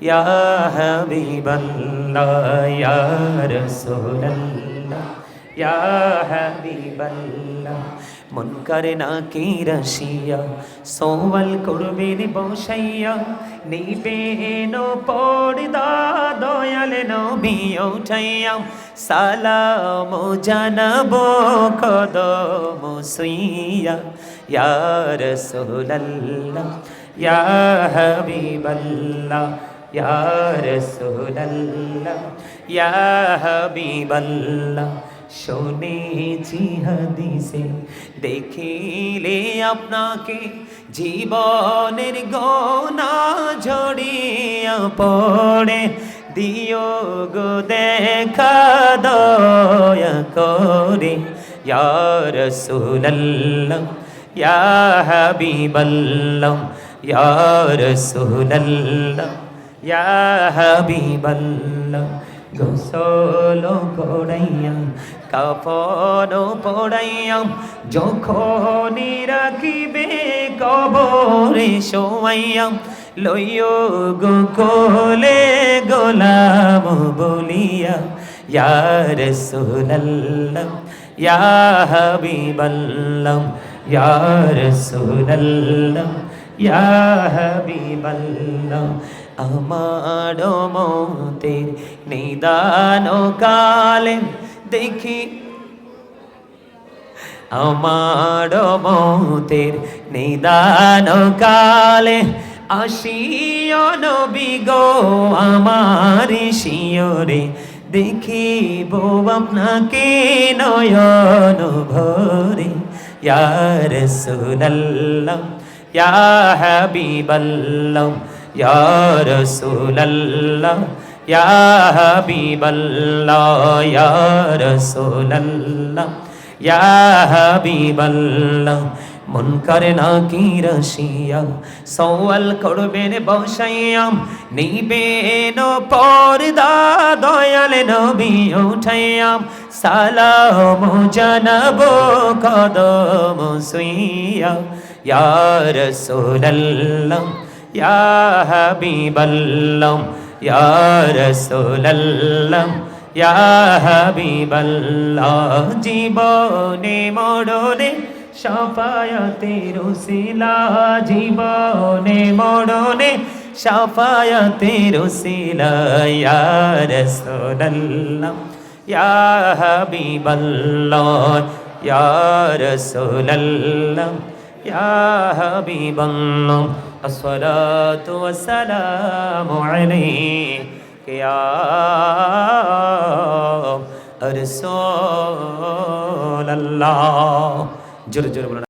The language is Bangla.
ইয়া হাবিবাল্লাহ ইয়া রাসূলাল্লাহ ইয়া হাবিবাল্লাহ মন করে না কি রসিয়া সোয়াল করবেন বসাইয়া। নিবেন পর্দা দয়াল নবী উঠাইয়া। সালাম জানাব কদম সুইয়া। ইয়া রাসূলাল্লাহ, ইয়া হাবিবাল্লাহ ইয়া রাসূলাল্লাহ ইয়া হাবিবাল্লাহ শুনেছি হাদিসে দেখিলে আপনাকে জীবনের গনা ঝড়িয়া পড়ে। দিও গো দেখা দয়া করে। ইয়া রাসূলুল্লাহ, ইয়া হাবিবাল্লাহ, ইয়া রাসূলুল্লাহ। ইয়া হাবিবাল্লাহ, গোসল করাইয়া কাপন পড়াইয়া যখন রাখিবে কবরে শোয়াইয়া, লইও গো কোলে গোলাম বলিয়া, ইয়া রাসূলুল্লাহ, ইয়া হাবিবাল্লাহ, ইয়া রাসূলুল্লাহ ইয়া হাবিবাল্লাহ আমার মতের নিদান কালে দেখি। আমার মতের নিদান কালে আসিও নবী গো, আমার শিয়রে দেখিব আপনাকে নয়ন ভরে। ইয়া রাসূলুল্লাহ ইয়া হাবিবাল্লাহ ইয়া রাসূলুল্লাহ ইয়া হাবিবাল্লাহ ইয়া রাসূলুল্লাহ ইয়া হাবিবাল্লাহ মন করে না কি রসিয়া সওয়াল করবেন বসাইয়াম নিবেন পর্দা দয়াল নবী উঠাইয়াম সালাম জানাব কদম সুইয়া ইয়া রাসূলুল্লাহ ইয়া হাবিবাল্লাহ ইয়া রাসূলুল্লাহ ইয়া হাবিবাল্লাহ জীবনে মরণে সাফায়াতের উসিলা জীবনে মরণে সাফায়াতের উসিলা ইয়া রাসূলুল্লাহ, ইয়া হাবিবাল্লাহ, ইয়া রাসূলুল্লাহ ইয়া হাবিবাল্লাহ الصلاة والسلام عليك يا رسول الله জোরে জোরে বলুন